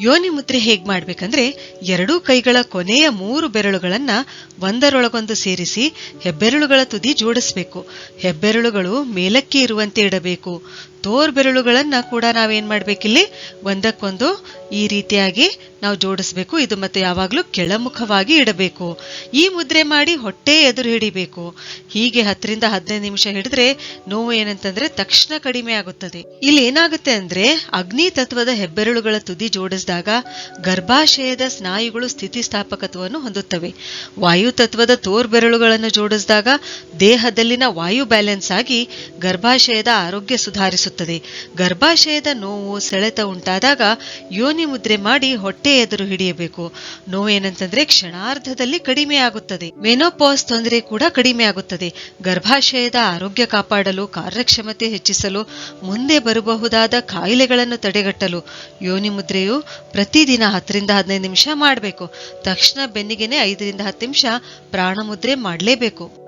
ಯೋನಿ ಮುದ್ರೆ ಹೇಗ್ ಮಾಡ್ಬೇಕಂದ್ರೆ ಎರಡೂ ಕೈಗಳ ಕೊನೆಯ ಮೂರು ಬೆರಳುಗಳನ್ನ ಒಂದರೊಳಗೊಂದು ಸೇರಿಸಿ ಹೆಬ್ಬೆರಳುಗಳ ತುದಿ ಜೋಡಿಸ್ಬೇಕು. ಹೆಬ್ಬೆರಳುಗಳು ಮೇಲಕ್ಕೆ ಇರುವಂತೆ ಇಡಬೇಕು. ತೋರ್ ಬೆರಳುಗಳನ್ನ ಕೂಡ ನಾವೇನ್ ಮಾಡ್ಬೇಕಿಲ್ಲಿ? ಒಂದಕ್ಕೊಂದು ಈ ರೀತಿಯಾಗಿ ನಾವು ಜೋಡಿಸ್ಬೇಕು. ಇದು ಮತ್ತೆ ಯಾವಾಗ್ಲೂ ಕೆಳಮುಖವಾಗಿ ಇಡಬೇಕು. ಈ ಮುದ್ರೆ ಮಾಡಿ ಹೊಟ್ಟೆ ಎದುರು ಹಿಡಿಬೇಕು. ಹೀಗೆ ಹತ್ತರಿಂದ ಹದಿನೈದು ನಿಮಿಷ ಹಿಡಿದ್ರೆ ನೋವು ಏನಂತಂದ್ರೆ ತಕ್ಷಣ ಕಡಿಮೆ ಆಗುತ್ತದೆ. ಇಲ್ಲಿ ಏನಾಗುತ್ತೆ ಅಂದ್ರೆ ಅಗ್ನಿ ತತ್ವದ ಹೆಬ್ಬೆರಳುಗಳ ತುದಿ ಜೋಡಿಸಿದಾಗ ಗರ್ಭಾಶಯದ ಸ್ನಾಯುಗಳು ಸ್ಥಿತಿಸ್ಥಾಪಕತ್ವವನ್ನು ಹೊಂದುತ್ತವೆ. ವಾಯು ತತ್ವದ ತೋರ್ ಬೆರಳುಗಳನ್ನು ಜೋಡಿಸಿದಾಗ ದೇಹದಲ್ಲಿನ ವಾಯು ಬ್ಯಾಲೆನ್ಸ್ ಆಗಿ ಗರ್ಭಾಶಯದ ಆರೋಗ್ಯ ಸುಧಾರಿಸುತ್ತದೆ. ಗರ್ಭಾಶಯದ ನೋವು ಸೆಳೆತ ಉಂಟಾದಾಗ ಯೋನಿ ಮುದ್ರೆ ಮಾಡಿ ಹೊಟ್ಟೆ ಎದುರು ಹಿಡಿಯಬೇಕು. ನೋವು ಏನಂತಂದ್ರೆ ಕ್ಷಣಾರ್ಧದಲ್ಲಿ ಕಡಿಮೆ ಆಗುತ್ತದೆ. ಮೆನೋಪಾಸ್ ತೊಂದರೆ ಕೂಡ ಕಡಿಮೆ ಆಗುತ್ತದೆ. ಗರ್ಭಾಶಯದ ಆರೋಗ್ಯ ಕಾಪಾಡಲು, ಕಾರ್ಯಕ್ಷಮತೆ ಹೆಚ್ಚಿಸಲು, ಮುಂದೆ ಬರಬಹುದಾದ ಕಾಯಿಲೆಗಳನ್ನು ತಡೆಗಟ್ಟಲು ಯೋನಿ ಮುದ್ರೆಯು ಪ್ರತಿದಿನ ಹತ್ತರಿಂದ ಹದಿನೈದು ನಿಮಿಷ ಮಾಡಬೇಕು. ತಕ್ಷಣ ಬೆನ್ನಿಗೆನೆ ಐದರಿಂದ ಹತ್ತು ನಿಮಿಷ ಪ್ರಾಣ ಮುದ್ರೆ ಮಾಡಲೇಬೇಕು.